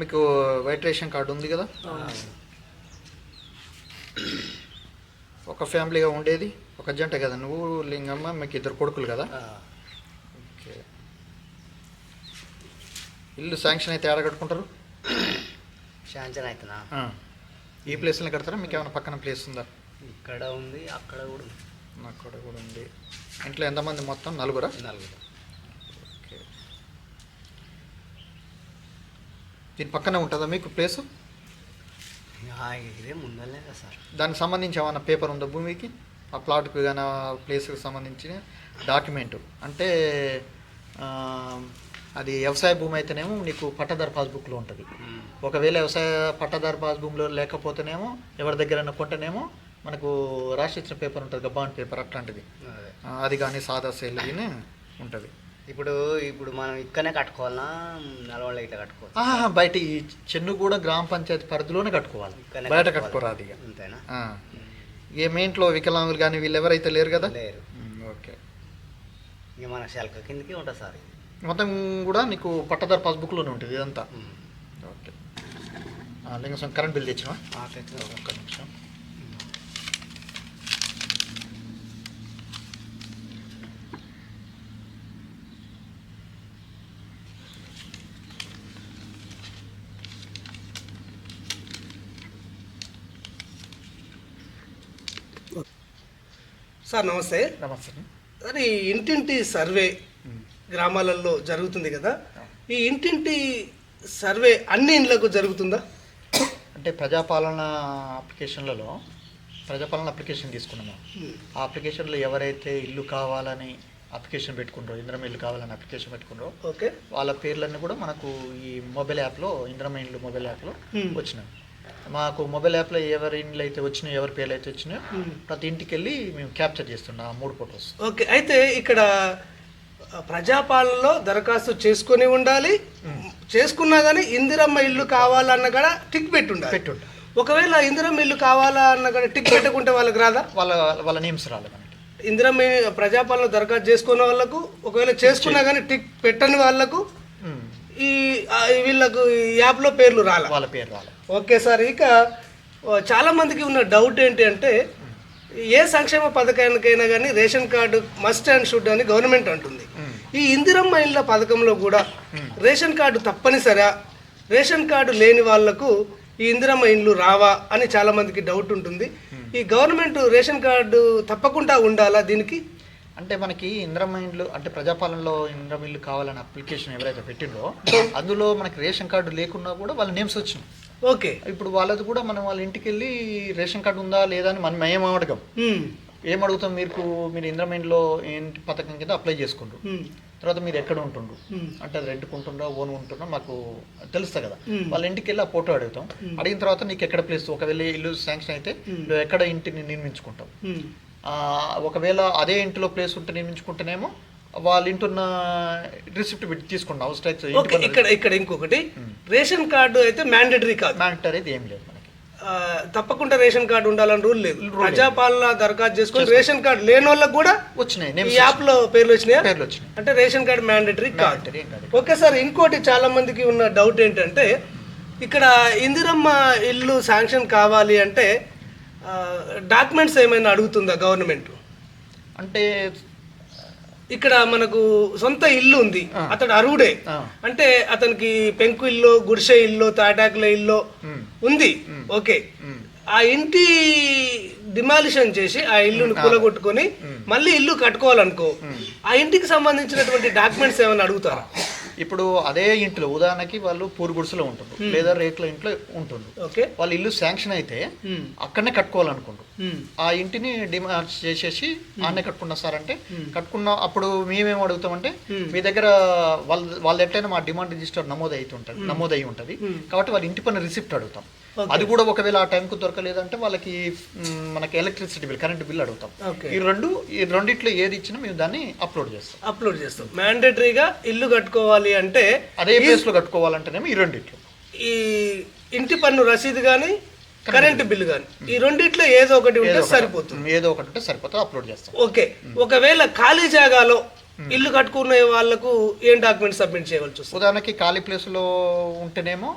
మీకు white ration card ఉంది కదా? ఒక ఫ్యామిలీగా ఉండేది ఒక జంట కదా? నువ్వు లింగమ్మ మీకు ఇద్దరు కొడుకులు కదా? ఓకే. ఇల్లు శాంక్షన్ అయితే ఏడ కట్టుకుంటారు? అవుతున్నా ఆ. ఈ ప్లేస్లో కడతారా? మీకు ఏమైనా పక్కన ప్లేస్ ఉందా? ఇక్కడ ఉంది అక్కడ కూడా ఉంది. నాకు కూడా కూడా ఉంది. ఇంట్లో ఎంతమంది మొత్తం? నలుగురా? నలుగురు ఓకే దీని పక్కనే ఉంటుందా మీకు ప్లేసు ఇదే సార్. దానికి సంబంధించి ఏమైనా పేపర్ ఉందా భూమికి? ఆ ప్లాట్కి కానీ ఆ ప్లేస్కి సంబంధించిన డాక్యుమెంట్ అంటే అది వ్యవసాయ భూమి అయితేనేమో నీకు పట్టదారు పాస్బుక్లో ఉంటుంది. ఒకవేళ వ్యవసాయ పట్టదారు పాస్బుక్లో లేకపోతేనేమో ఎవరి దగ్గర కొంటేనేమో మనకు రాసి ఇచ్చిన పేపర్ ఉంటుంది బాండ్ పేపర్ అట్లాంటిది. అది. కానీ సాదా సేల్ కానీ ఉంటుంది. ఇప్పుడు ఇప్పుడు మనం ఇక్కడనే కట్టుకోవాలన్నా నల్గొండ ఇట్లా కట్టుకోవచ్చు. ఆహా, బయట ఈ చెన్నుగూడ గ్రామ పంచాయతీ పరిధిలోనే కట్టుకోవాలి. బయట కట్టుకోవాలి. కట్టుకోరాదు ఇక. అంతేనా? ఆ. ఏ మీ ఇంట్లో వికలాంగులు కానీ వీళ్ళు ఎవరైతే లేరు కదా? లేరు. ఓకే. ఇక మన శల్క కిందకి ఉంటుంది సార్ మొత్తం కూడా నీకు పట్టదారు పాస్బుక్లోనే ఉంటుంది ఇదంతా. ఓకే. లింగస్వామి కరెంట్ బిల్ తెచ్చినా. ఒక్క నిమిషం. సార్ నమస్తే. నమస్తే. సార్ ఈ ఇంటింటి సర్వే. గ్రామాలలో జరుగుతుంది కదా. ఈ ఇంటింటి సర్వే అన్ని ఇండ్లకు జరుగుతుందా? అంటే ప్రజాపాలన అప్లికేషన్లలో ప్రజాపాలన అప్లికేషన్ తీసుకున్నాము ఆ అప్లికేషన్లో ఎవరైతే ఇల్లు కావాలని అప్లికేషన్ పెట్టుకుంటారో ఇంద్రమ ఇల్లు కావాలని అప్లికేషన్ పెట్టుకుంటారో ఓకే. వాళ్ళ పేర్లన్నీ కూడా మనకు ఈ మొబైల్ యాప్లో ఇంద్రమ ఇండ్లు మొబైల్ యాప్లో. వచ్చినాయి. మాకు మొబైల్ యాప్లో ఎవరి ఇండ్లు అయితే వచ్చినాయో ఎవరి పేర్లు అయితే వచ్చినాయో. ప్రతి ఇంటికి వెళ్ళి మేము క్యాప్చర్ చేస్తున్నాం ఆ మూడు ఫొటోస్. ఓకే అయితే ఇక్కడ ప్రజాపాలనలో దరఖాస్తు చేసుకొని ఉండాలి. చేసుకున్నా కానీ ఇందిరమ్మ ఇల్లు కావాలన్న కూడా టిక్ పెట్టి ఉండాలి పెట్టుంటా. ఒకవేళ ఇందిరమ్మ ఇల్లు కావాలా అన్న కూడా టిక్ పెట్టకుంటే వాళ్ళకి రాదా? వాళ్ళ వాళ్ళ నేమ్స్ రాలేదు ఇందిరమ్మ ప్రజాపాలన దరఖాస్తు చేసుకున్న వాళ్ళకు ఒకవేళ చేసుకున్నా కానీ టిక్ పెట్టని వాళ్ళకు. ఈ వీళ్ళకు ఈ యాప్లో పేర్లు రాలా? వాళ్ళ పేరు రాలేదు ఓకే సార్ ఇక ఓ, చాలా మందికి ఉన్న డౌట్ ఏంటి అంటే ఏ సంక్షేమ పథకానికైనా కానీ ration card must and should అని గవర్నమెంట్ అంటుంది. ఈ ఇందిరమ్మ ఇళ్ళ పథకంలో కూడా రేషన్ కార్డు తప్పనిసరా రేషన్ కార్డు లేని వాళ్ళకు ఈ ఇందిరమ్మ ఇండ్లు రావా అని చాలా మందికి డౌట్ ఉంటుంది. ఈ గవర్నమెంట్ రేషన్ కార్డు తప్పకుండా ఉండాలా దీనికి? అంటే మనకి ఇంద్రమ ఇండ్లు అంటే ప్రజాపాలనలో ఇంద్రమ ఇల్లు కావాలని అప్లికేషన్ ఎవరైతే పెట్టిండ్రో అందులో మనకి రేషన్ కార్డు లేకున్నా కూడా వాళ్ళ నేమ్స్ వచ్చినాయి. ఓకే. ఇప్పుడు వాళ్ళది కూడా మనం వాళ్ళ ఇంటికి వెళ్ళి రేషన్ కార్డు ఉందా లేదా అని మనం ఏం అడగం. ఏం అడుగుతాం మీకు? మీరు ఇంద్రమ ఇండ్లో ఏంటి పథకం కింద అప్లై చేసుకుంటారు ఉమ్, తర్వాత మీరు ఎక్కడ ఉంటుండ్రు. అంటే అది రెంట్కి ఉంటుండ్రా ఓన్ ఉంటుండ్రా మాకు తెలుస్తుంది కదా. వాళ్ళ ఇంటికి వెళ్ళి ఆ ఫోటో అడుగుతాం. అడిగిన తర్వాత నీకు ఎక్కడ ప్లేస్? ఒకవేళ ఇల్లు శాంక్షన్ అయితే ఎక్కడ ఇంటిని. ఆ, ఒకవేళ అదే ఇంటిలో ప్లేస్ ఉంటే నిర్మించుకుంటేనేమో వాళ్ళ ఇంటున్న రిసిప్ట్ పెట్టి తీసుకుంటాం. హౌస్ ట్యాక్స్ ఓకే ఇక్కడ ఇక్కడ ఇంకొకటి. రేషన్ కార్డు అయితే మ్యాండేటరీ కాదు. మ్యాండటరీ అయితే ఏం లేదు మనకి. తప్పకుండా రేషన్ కార్డు ఉండాలని రూల్ లేదు. ప్రజాపాలన దరఖాస్తు చేసుకొని రేషన్ కార్డు లేని వాళ్ళకి కూడా వచ్చినాయి. ఈ యాప్లో పేర్లు వచ్చినాయా? పేర్లు వచ్చినాయి. అంటే రేషన్ కార్డు మ్యాండేటరీ కాదు. ఓకే సార్ ఇంకోటి చాలా మందికి ఉన్న డౌట్ ఏంటంటే ఇక్కడ ఇందిరమ్మ ఇల్లు శాంక్షన్ కావాలి అంటే డాక్యుమెంట్స్ ఏమైనా అడుగుతుందా గవర్నమెంట్ అంటే ఇక్కడ మనకు సొంత ఇల్లు ఉంది. అతడు అరువుడే. అంటే అతనికి పెంకు ఇల్లు గుడిసె ఇల్లు తాటాకుల ఇల్లు. ఉంది. ఓకే. ఆ ఇంటి డిమాలిషన్ చేసి ఆ ఇల్లుని కూలగొట్టుకొని మళ్ళీ ఇల్లు కట్టుకోవాలనుకో ఆ ఇంటికి సంబంధించినటువంటి డాక్యుమెంట్స్ ఏమైనా అడుగుతారా? ఇప్పుడు అదే ఇంట్లో ఉదాహరణకి వాళ్ళు పూరు గుడిసెలో ఉంటుండ్రు లేదా రేకుల ఇంట్లో ఉంటుండ్రు. ఓకే. వాళ్ళ ఇల్లు శాంక్షన్ అయితే. అక్కడనే కట్టుకోవాలనుకుంటారు మ్మ్. ఆ ఇంటిని డిమాండ్ చేసేసి ఆడనే కట్టుకున్నా సార్ అంటే కట్టుకున్న అప్పుడు మేమేం అడుగుతామంటే మీ దగ్గర వాళ్ళ వాళ్ళ ఎట్లయినా మా డిమాండ్ రిజిస్టర్ నమోదు అయితే ఉంటుంది నమోదు అయి ఉంటుంది కాబట్టి వాళ్ళ ఇంటి పైన రిసిప్ట్ అడుగుతాం. అది కూడా ఒకవేళ ఆ టైంకు దొరకలేదంటే వాళ్ళకి మనకి ఎలక్ట్రిసిటీ బిల్ కరెంట్ బిల్ అడుగుతాం. ఈ రెండు ఈ రెండిట్లో ఏది ఇచ్చినా మేము దాన్ని అప్లోడ్ చేస్తాం. అప్లోడ్ చేస్తాం. మ్యాండేటరీగా ఇల్లు కట్టుకోవాలి అంటే అదే ప్లేస్లో కట్టుకోవాలంటేనేమో ఈ రెండిట్లో. ఈ ఇంటి పన్ను రసీదు కానీ కరెంటు బిల్లు కానీ ఈ రెండిట్లో ఏదో ఒకటి ఉంటే సరిపోతుంది. ఏదో ఒకటి ఉంటే సరిపోతుంది అప్లోడ్ చేస్తాం. ఓకే. ఒకవేళ ఖాళీ జాగాలో ఇల్లు కట్టుకునే వాళ్ళకు ఏం డాక్యుమెంట్ సబ్మిట్ చేయవలసి ఉదాహరణకి ఖాళీ ప్లేస్లో ఉంటేనేమో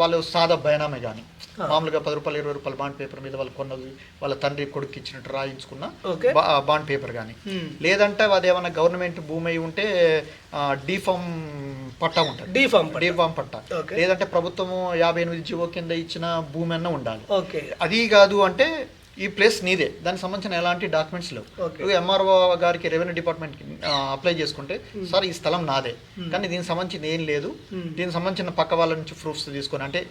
వాళ్ళు సాదా బైనామే కానీ మామూలుగా పది రూపాయలు ఇరవై రూపాయల బాండ్ పేపర్ మీద వాళ్ళు కొన్నది వాళ్ళ తండ్రి కొడుకు ఇచ్చినట్టు రాయించుకున్న బాండ్ పేపర్ కానీ. లేదంటే అది ఏమైనా గవర్నమెంట్ భూమి అయి ఉంటే డీఫామ్ పట్టా ఉంటుంది. D form D form patta. లేదంటే ప్రభుత్వము యాభై ఎనిమిది జీవో కింద ఇచ్చిన భూమి అన్న ఉండాలి. ఓకే. అది కాదు అంటే ఈ ప్లేస్ నీదే. దానికి సంబంధించిన ఎలాంటి డాక్యుమెంట్స్ లేవు. నువ్వు ఎంఆర్ఓ గారికి రెవెన్యూ డిపార్ట్మెంట్కి అప్లై చేసుకుంటే సార్ ఈ స్థలం నాదే. కానీ దీనికి సంబంధించింది ఏం లేదు. దీనికి సంబంధించిన పక్క వాళ్ళ నుంచి ప్రూఫ్స్ తీసుకొని అంటే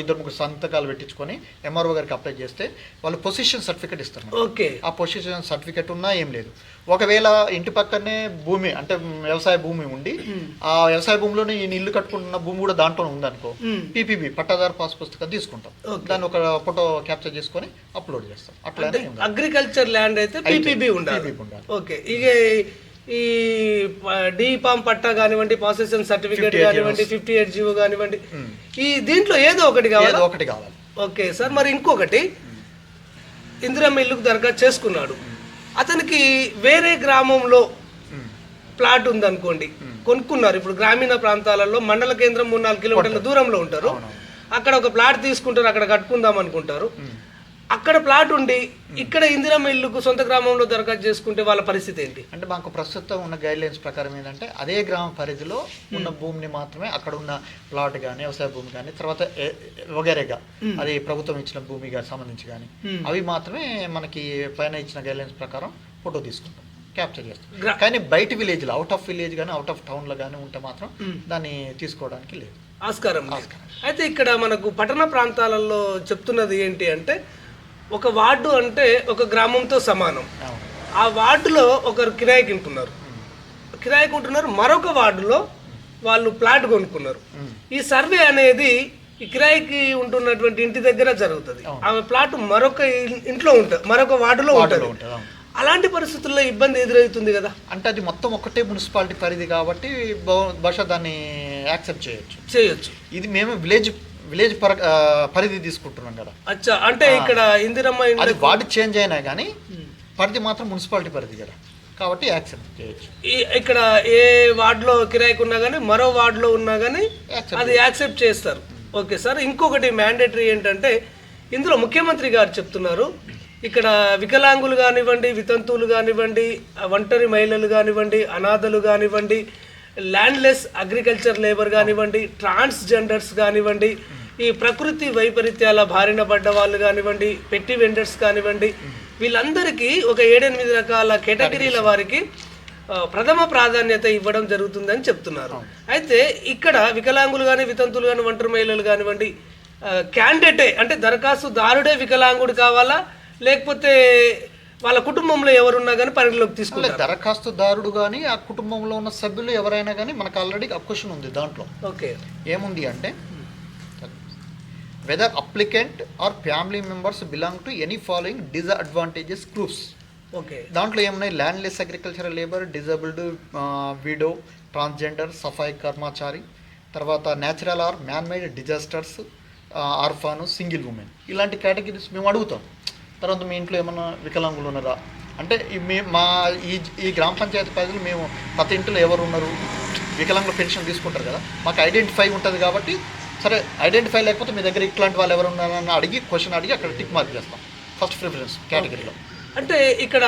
ఇద్దరు ముగ్గురు సంతకాలు పెట్టించుకొని ఎంఆర్ఓ గారికి అప్లై చేస్తే వాళ్ళు పొజిషన్ సర్టిఫికేట్ ఇస్తారు. ఓకే ఆ పొజిషన్ సర్టిఫికేట్ ఉన్నా ఏం లేదు ఒకవేళ ఇంటి పక్కనే భూమి అంటే వ్యవసాయ భూమి ఉండి ఆ వ్యవసాయ భూమిలోనే ఈయన ఇల్లు కట్టుకుంటున్న భూమి కూడా దాంట్లోనే ఉందనుకో. పీపీబీ పట్టాదారు పాస్ పుస్తకం తీసుకుంటాం. దాన్ని ఒక ఫోటో క్యాప్చర్ చేసుకొని అప్లోడ్ చేస్తాం ఉండాలి. అగ్రికల్చర్ ల్యాండ్ అయితే పీపీబీ ఉండాలి. ఓకే ఇక ఈ డి పామ్ పట్టా కానివ్వండి పాసెషన్ సర్టిఫికేట్ 58 కానివ్వండి ఫిఫ్టీ ఎయిట్ జీవో కానివ్వండి. ఈ దీంట్లో ఏదో ఒకటి కావాలి? ఒకటి కావాలి. ఓకే సార్ మరి ఇంకొకటి. ఇందిరమ్మ ఇల్లుకు దరఖాస్తు చేసుకున్నాడు. అతనికి వేరే గ్రామంలో ప్లాట్ ఉందనుకోండి కొనుక్కున్నారు. ఇప్పుడు గ్రామీణ ప్రాంతాలలో మండల కేంద్రం మూడు నాలుగు కిలోమీటర్ల దూరంలో ఉంటారు. అక్కడ ఒక ప్లాట్ తీసుకుంటారు అక్కడ కట్టుకుందాం అనుకుంటారు. అక్కడ ప్లాట్ ఉండి ఇక్కడ ఇందిరమ్మ ఇల్లుకు సొంత గ్రామంలో దరఖాస్తు చేసుకుంటే వాళ్ళ పరిస్థితి ఏంటి? అంటే మాకు ప్రస్తుతం ఉన్న గైడ్ లైన్స్ ప్రకారం ఏంటంటే అదే గ్రామ పరిధిలో ఉన్న భూమిని మాత్రమే అక్కడ ఉన్న ప్లాట్ కానీ వ్యవసాయ భూమి కానీ తర్వాత వగేరేగా అది ప్రభుత్వం ఇచ్చిన భూమి సంబంధించి కానీ అవి మాత్రమే మనకి పైన ఇచ్చిన గైడ్ లైన్స్ ప్రకారం ఫోటో తీసుకుంటాం క్యాప్చర్ చేస్తాం. కానీ బయట విలేజ్లో అవుట్ ఆఫ్ విలేజ్ కానీ అవుట్ ఆఫ్ టౌన్లో కానీ ఉంటే మాత్రం దాన్ని తీసుకోవడానికి లేదు. ఆస్కారం లేదు. అయితే ఇక్కడ మనకు పట్టణ ప్రాంతాలలో చెప్తున్నది ఏంటి అంటే ఒక వార్డు అంటే ఒక గ్రామంతో సమానం. ఆ వార్డులో ఒకరు కిరాయికి ఉంటున్నారు. కిరాయికి ఉంటున్నారు మరొక వార్డులో వాళ్ళు ప్లాట్ కొనుక్కున్నారు. ఈ సర్వే అనేది ఈ కిరాయికి ఉంటున్నటువంటి ఇంటి దగ్గర జరుగుతుంది. ఆమె ప్లాట్ మరొక ఇంట్లో ఉంటుంది మరొక వార్డులో ఉంటుంది. అలాంటి పరిస్థితుల్లో ఇబ్బంది ఎదురవుతుంది కదా? అంటే అది మొత్తం ఒకటే మున్సిపాలిటీ పరిధి కాబట్టి బహు- బహుశా దాన్ని యాక్సెప్ట్ చేయొచ్చు. చేయొచ్చు. ఇది మేము విలేజ్ విలేజ్ పర పరిధి తీసుకుంటున్నాం కదా. అచ్చా అంటే ఇక్కడ ఇందిరమ్మ అది వార్డు చేంజ్ అయినా కానీ పరిధి మాత్రం మున్సిపాలిటీ పరిధి కదా. కాబట్టి యాక్సెప్ట్ చేయొచ్చు. ఇక్కడ ఏ వార్డులో కిరాయికి ఉన్నా కానీ మరో వార్డులో ఉన్నా కానీ అది యాక్సెప్ట్ చేస్తారు. ఓకే సార్ ఇంకొకటి మ్యాండేటరీ ఏంటంటే ఇందులో ముఖ్యమంత్రి గారు చెప్తున్నారు ఇక్కడ వికలాంగులు కానివ్వండి వితంతువులు కానివ్వండి ఒంటరి మహిళలు కానివ్వండి అనాథలు కానివ్వండి ల్యాండ్లెస్ అగ్రికల్చర్ లేబర్ కానివ్వండి ట్రాన్స్జెండర్స్ కానివ్వండి ఈ ప్రకృతి వైపరీత్యాల బారిన పడ్డ వాళ్ళు కానివ్వండి పెట్టి వెండర్స్ కానివ్వండి వీళ్ళందరికీ ఒక ఏడెనిమిది రకాల కేటగిరీల వారికి ప్రథమ ప్రాధాన్యత ఇవ్వడం జరుగుతుందని చెప్తున్నారు. అయితే ఇక్కడ వికలాంగులు కానీ వితంతులు కానీ ఒంటరి మహిళలు కానివ్వండి క్యాండిడేటే అంటే దరఖాస్తుదారుడే వికలాంగుడు కావాలా లేకపోతే వాళ్ళ కుటుంబంలో ఎవరున్నా కానీ పరిగణలోకి తీసుకుంటారు? దరఖాస్తుదారుడు కానీ ఆ కుటుంబంలో ఉన్న సభ్యులు ఎవరైనా కానీ మనకు ఆల్రెడీ క్వశ్చన్ ఉంది దాంట్లో. ఓకే. ఏముంది అంటే whether applicant or family members belong to any following disadvantages groups okay దాంట్లో ఏమున్నాయి? Landless agricultural labour disabled widow transgender Safai Karamchari తర్వాత natural or man made disasters orphan single women ఇలాంటి categories మేము అడుగుతాం. తర్వాత మీ ఇంట్లో ఏమన్నా వికలాంగులు ఉన్నారా? అంటే మీ మా ఈ ఈ గ్రామ పంచాయతీ పరిధిలో మేము ప్రతి ఇంట్లో ఎవరు ఉన్నారు? వికలాంగుల పెన్షన్ తీసుకుంటారు కదా. మాకు ఐడెంటిఫై ఉంటుంది కాబట్టి సరే ఐడెంటిఫై లేకపోతే మీ దగ్గర ఇట్లాంటి వాళ్ళు ఎవరు ఉన్నారని అడిగి క్వశ్చన్ అడిగి అక్కడ టిక్ మార్క్ చేస్తాం. ఫస్ట్ ప్రిఫరెన్స్ కేటగిరీలో అంటే ఇక్కడ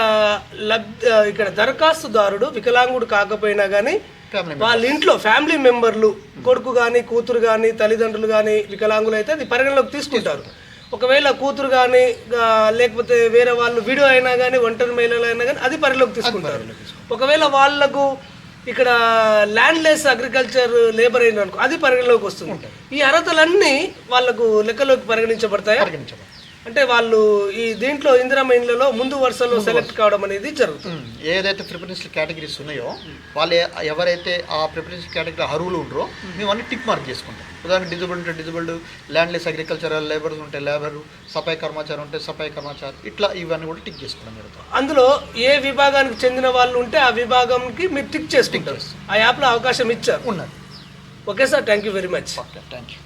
లబ్ ఇక్కడ దరఖాస్తుదారుడు వికలాంగుడు కాకపోయినా కానీ వాళ్ళ ఇంట్లో ఫ్యామిలీ మెంబర్లు కొడుకు కానీ కూతురు కానీ తల్లిదండ్రులు కానీ వికలాంగులు అయితే అది పరిగణలోకి తీసుకుంటారు. ఒకవేళ కూతురు కానీ లేకపోతే వేరే వాళ్ళు వీడియో అయినా కానీ ఒంటరి మహిళలు అయినా కానీ అది పరిగణలోకి తీసుకుంటారు. ఒకవేళ వాళ్ళకు ఇక్కడ ల్యాండ్లెస్ అగ్రికల్చర్ లేబర్ అయిన అనుకో అది పరిగణలోకి వస్తుంది. ఈ అర్హతలన్నీ వాళ్ళకు లెక్కలోకి పరిగణించబడతాయా? పరిగణించబడతాయి. అంటే వాళ్ళు ఈ దీంట్లో ఇందిరమ్మ ఇండ్లలో ముందు వరుసలో సెలెక్ట్ కావడం అనేది జరుగుతుంది. ఏదైతే ప్రిఫరెన్షియల్ కేటగిరీస్ ఉన్నాయో వాళ్ళు ఎవరైతే ఆ ప్రిఫరెన్షియల్ కేటగిరీ అర్హులు ఉండరో మేము అన్ని టిక్ మార్క్ చేసుకుంటాం. ఉదాహరణకి డిజబుల్డ్ ఉంటే డిజబుల్డ్ ల్యాండ్లెస్ అగ్రికల్చరల్ లేబర్స్ ఉంటే లేబర్ సఫాయి కర్మచారి ఉంటే సఫాయి కర్మచారి ఇట్లా ఇవన్నీ కూడా టిక్ చేసుకోవడం జరుగుతుంది అందులో ఏ విభాగానికి చెందిన వాళ్ళు ఉంటే ఆ విభాగంకి మీరు టిక్ చేసుకుంటారు. ఆ యాప్లో అవకాశం ఇచ్చారు. ఉన్నది. Okay sir thank you very much thank you